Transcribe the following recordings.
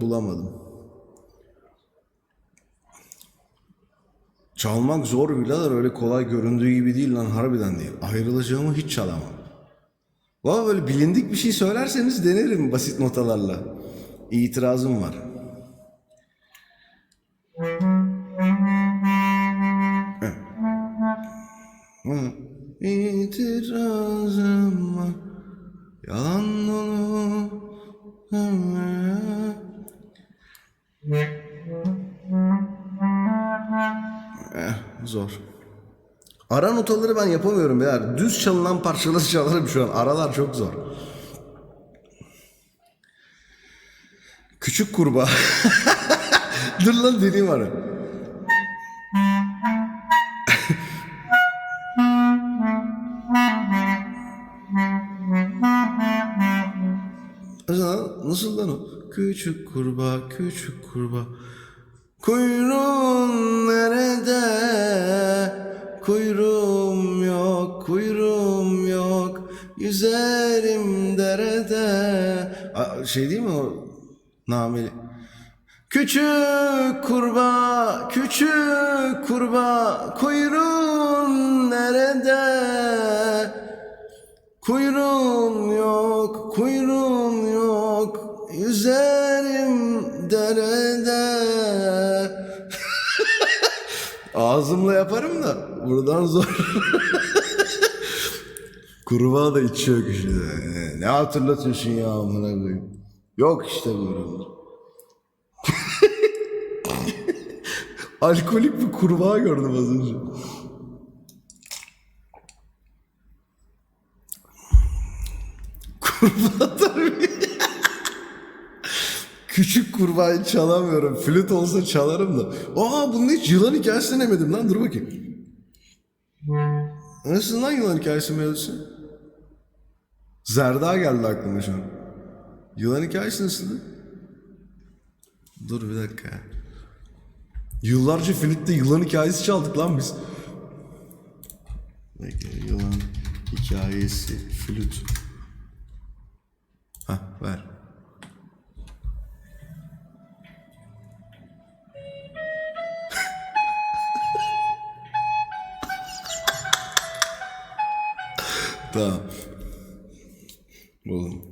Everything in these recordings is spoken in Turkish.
bulamadım. Çalmak zor birader öyle kolay göründüğü gibi değil lan harbiden değil. Ayrılacağımı hiç çalamam. Valla böyle bilindik bir şey söylerseniz denerim basit notalarla. İtirazım var. İtirazım var. Yalan dolu. Eh, zor. Ara notaları ben yapamıyorum beyler. Düz çalınan parçaları çalarım şu an. Aralar çok zor. Küçük kurbağa. Dur lan deneyim ara. Küçük kurbağa, küçük kurbağa. Kuyruğun nerede? Kuyruğum yok, kuyruğum yok. Yüzerim derede. Aa, şey değil mi o? Nameli. Küçük kurbağa, küçük kurbağa. Kuyruğun nerede? Kuyruğum yok, kuyruğum. Yüzerim derede. Ağzımla yaparım da buradan zor. Kurbağa da içiyor kişide. Ne hatırlatıyorsun ya amına koyayım. Yok işte böyle. Alkolik bir kurbağa gördüm az önce. Kurbağa tabii. Küçük kurbağayı çalamıyorum. Flüt olsa çalarım da. Aa bunun hiç yılan hikayesi denemedim lan. Dur bakayım. Nasıl lan yılan hikayesi melodisi? Zerda geldi aklıma şu an. Yılan hikayesi nasıldı? Dur bir dakika. Yıllarca flütte yılan hikayesi çaldık lan biz. Bekle yılan hikayesi flüt. Hah ver. Tamam. Oğlum.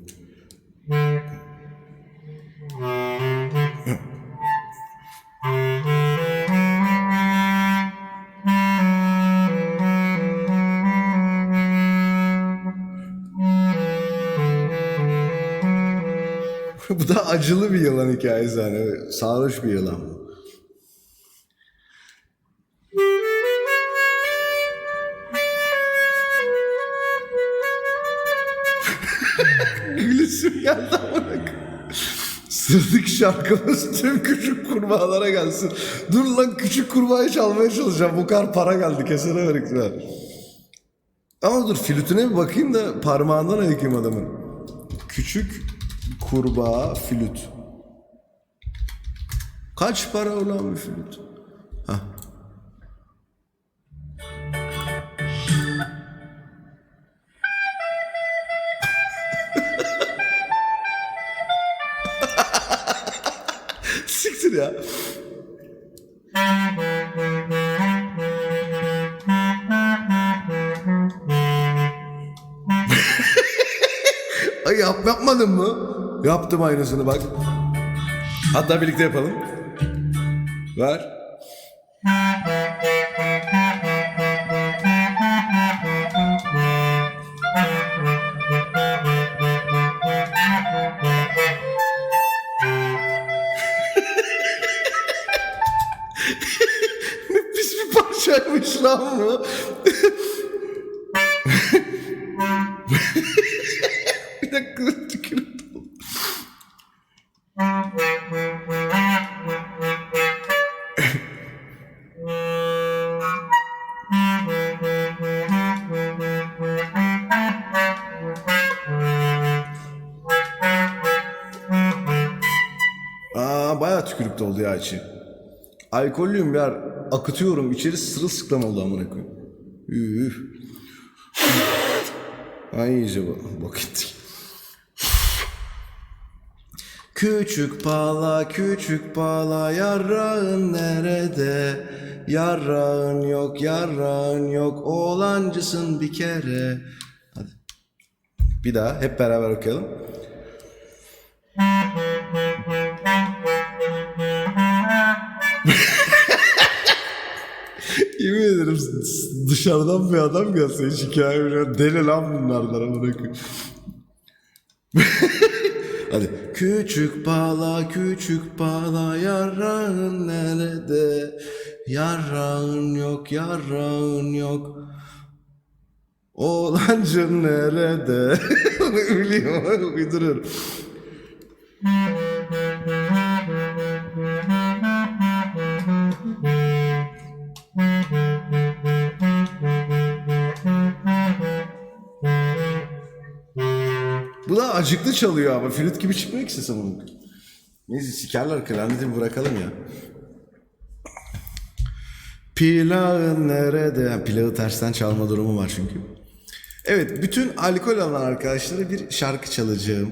bu da acılı bir yılan hikayesi hani. Sarhoş bir yılan bu. geldi koyayım. Sıradaki şarkımız tüm küçük kurbağalara gelsin. Dur lan küçük kurbağayı çalmaya çalışacağım. Bu kadar para geldi kesene verik Ama dur flütüne bir bakayım da parmağından ayıkayım adamın. Küçük kurbağa flüt. Kaç para olan bir flüt? Hah. Siktir ya. Ay yap, yapmadın mı? Yaptım aynısını bak. Hatta birlikte yapalım. Ver. parçaymış lan bu. bir dakika tükürüm. Aa bayağı tükürük doldu ya içi. Alkollüyüm bir akıtıyorum içeri sırılsıklam oldu amına koyayım. Ay iyice bak. Bak ettik. Küçük pala küçük pala yarrağın nerede? Yarrağın yok yarrağın yok oğlancısın bir kere. Hadi. Bir daha hep beraber okuyalım. Dışarıdan bir adam gelse hiç hikaye biliyor. Deli lan bunlardan amına. Hadi. Küçük bala küçük bala yarrağın nerede? Yarrağın yok yarrağın yok. Oğlancın nerede? Biliyorum uyduruyorum. Acıklı çalıyor ama flüt gibi çıkmıyor ki sesi bunun. Neyse sikerler klarneti bırakalım ya. Pilağın nerede? Ha, Pilağı tersten çalma durumu var çünkü. Evet bütün alkol alan arkadaşlara bir şarkı çalacağım.